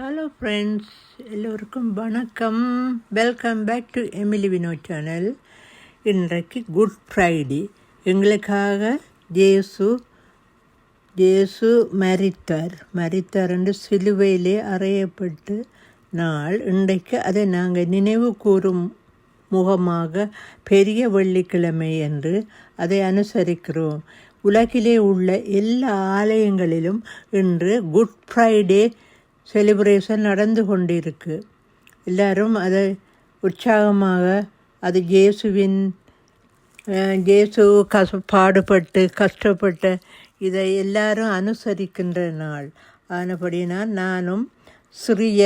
Hello friends எல்லோருக்கும் வணக்கம். Welcome back to Emily Vino channel இன்றைக்கு குட் ஃப்ரைடே எங்களுக்காக ஜேசு ஜேசு மரித்தார். மரித்தார் என்று சிலுவையிலே அறையப்பட்டு நாள். இன்றைக்கு அதை நாங்கள் நினைவு கூறும் முகமாக பெரிய வெள்ளிக்கிழமை என்று அதை அனுசரிக்கிறோம். உலகிலே உள்ள எல்லா ஆலயங்களிலும் இன்று குட் ஃப்ரைடே செலிப்ரேஷன் நடந்து கொண்டிருக்கு. எல்லாரும் அதை உற்சாகமாக அது ஜேசுவின் ஜேசு கச பாடுபட்டு கஷ்டப்பட்ட இதை எல்லாரும் அனுசரிக்கின்ற நாள். ஆனபடினால் நானும் சிறிய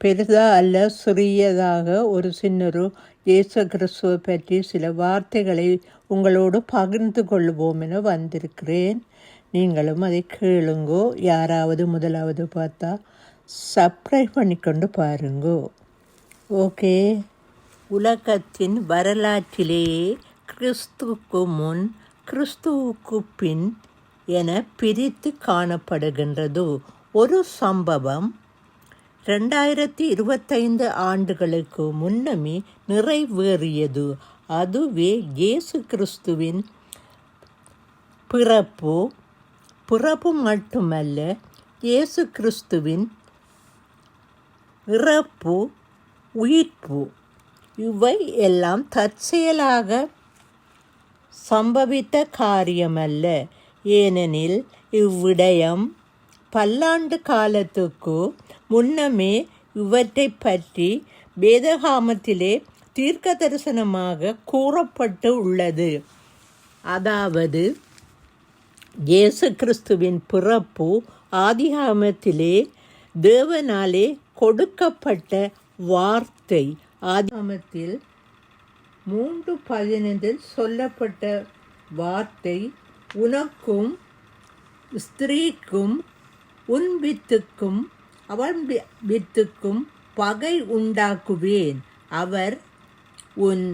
பெரிதாக அல்ல சிறியதாக ஒரு சின்னொரு இயேசு கிறிஸ்துவை பற்றி சில வார்த்தைகளை உங்களோடு பகிர்ந்து கொள்வோம் என வந்திருக்கிறேன். நீங்களும் அதை கேளுங்கோ. யாராவது முதலாவது பார்த்தா சப்ஸ்கிரைப் பண்ணிக்கொண்டு பாருங்கோ. ஓகே உலகத்தின் வரலாற்றிலேயே கிறிஸ்துவுக்கு முன் கிறிஸ்துவுக்கு பின் என பிரித்து காணப்படுகின்றது. ஒரு சம்பவம் ரெண்டாயிரத்தி இருபத்தைந்து ஆண்டுகளுக்கு முன்னமே நிறைவேறியது. அதுவே இயேசு கிறிஸ்துவின் பிறப்பு. பிறப்பு மட்டுமல்ல இயேசு கிறிஸ்துவின் இறப்பு உயிர்ப்பு இவை எல்லாம் தற்செயலாக சம்பவித்த காரியமல்ல. ஏனெனில் இவ்விடயம் பல்லாண்டு காலத்துக்கு முன்னமே இவற்றை பற்றி வேதகாமத்திலே தீர்க்க தரிசனமாக கூறப்பட்டு உள்ளது. அதாவது இயேசு கிறிஸ்துவின் பிறப்பு ஆதிகாமத்திலே தேவனாலே கொடுக்கப்பட்ட வார்த்தை ஆதாமத்தில் மூன்று பதினைந்தில் சொல்லப்பட்ட வார்த்தை உனக்கும் ஸ்திரீக்கும் உன் வித்துக்கும் அவன் வித்துக்கும் பகை உண்டாக்குவேன். அவர் உன்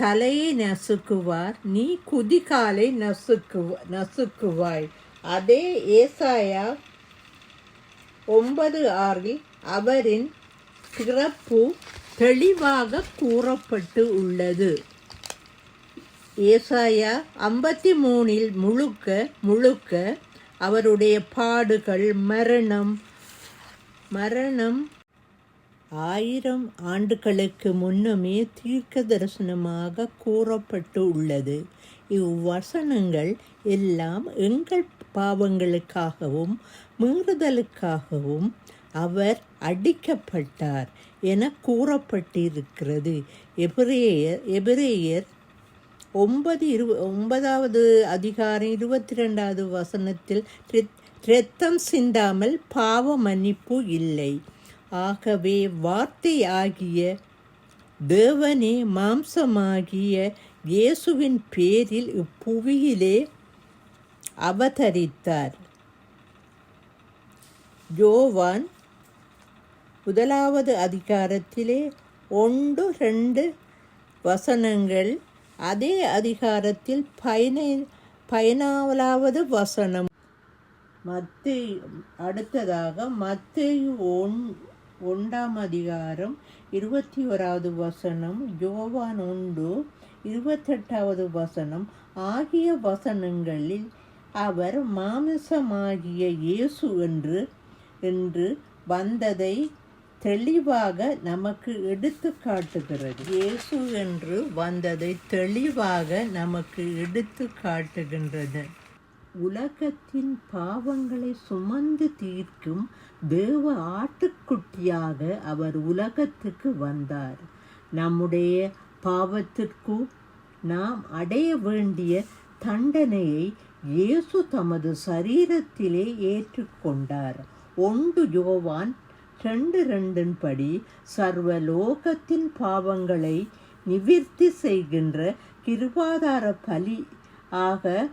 தலையை நசுக்குவார் நீ குதிகாலை நசுக்கு நசுக்குவாய். அதே ஏசாயா ஒன்பது ஆறில் அவரின் பிறப்பு தெளிவாக கூறப்பட்டு உள்ளது. ஏசாயா ஐம்பத்தி மூணில் முழுக்க முழுக்க அவருடைய பாடுகள் மரணம் மரணம் ஆயிரம் ஆண்டுகளுக்கு முன்னமே தீர்க்க தரிசனமாக கூறப்பட்டு உள்ளது. இவ்வசனங்கள் எல்லாம் எங்கள் பாவங்களுக்காகவும் மீறுதலுக்காகவும் அவர் அடிக்கப்பட்டார் என கூறப்பட்டிருக்கிறது. எபிரேயர் எபிரேயர் ஒன்பது இரு ஒன்பதாவது அதிகாரம் இருபத்தி ரெண்டாவது வசனத்தில் இரத்தம் சிந்தாமல் பாவ மன்னிப்பு இல்லை. ஆகவே வார்த்தை ஆகிய தேவனே மாம்சமாகிய இயேசுவின் பேரில் இப்புவியிலே அவதரித்தார். ஜோவான் முதலாவது அதிகாரத்திலே ஒன்று ரெண்டு வசனங்கள். அதே அதிகாரத்தில் பயனை பயனாவலாவது வசனம். மத்தேயு அடுத்ததாக மத்தையு ஒன் ஒன்றாம் அதிகாரம் இருபத்தி ஓராவது வசனம். யோவான் ஒன்று இருபத்தெட்டாவது வசனம். ஆகிய வசனங்களில் அவர் மாமிசமாகிய இயேசு என்று என்று வந்ததை தெளிவாக நமக்கு எடுத்து காட்டுகிறது. இயேசு என்று வந்ததை தெளிவாக நமக்கு எடுத்து காட்டுகின்றது. உலகத்தின் பாவங்களை சுமந்து தீர்க்கும் தேவ ஆட்டுக்குட்டியாக அவர் உலகத்துக்கு வந்தார். நம்முடைய பாவத்திற்கு நாம் அடைய வேண்டிய தண்டனையை இயேசு தமது சரீரத்திலே ஏற்றுக்கொண்டார். ஒன்று யோவான் ரெண்டு ரெண்டின் படி சர்வலோகத்தின் பாவங்களை நிவிர்த்தி செய்கின்ற கிருபாதார பலி ஆக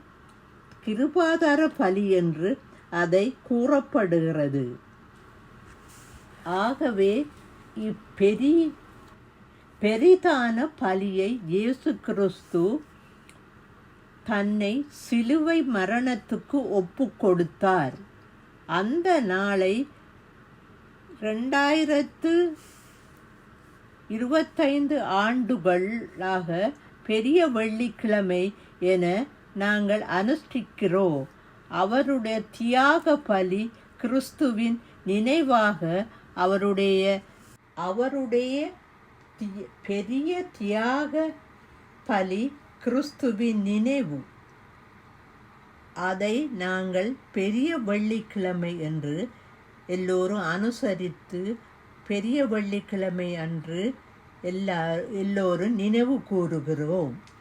கிருபாதார பலி என்று அதை கூறப்படுகிறது. ஆகவே இப்பெரி பெரிதான பலியை இயேசு கிறிஸ்து தன்னை சிலுவை மரணத்துக்கு ஒப்பு கொடுத்தார். அந்த நாளை ரெண்டாயிரத்து இருபத்தைந்து ஆண்டுகளாக பெரிய வெள்ளிக்கிழமை என நாங்கள் அனுஷ்டிக்கிறோம். அவருடைய தியாக பலி கிறிஸ்துவின் நினைவாக அவருடைய அவருடைய பெரிய தியாக பலி கிறிஸ்துவின் நினைவு. அதை நாங்கள் பெரிய வெள்ளிக்கிழமை என்று எல்லோரும் அனுசரித்து பெரிய வெள்ளிக்கிழமை அன்று எல்லா எல்லோரும் நினைவு கூறுகிறோம்.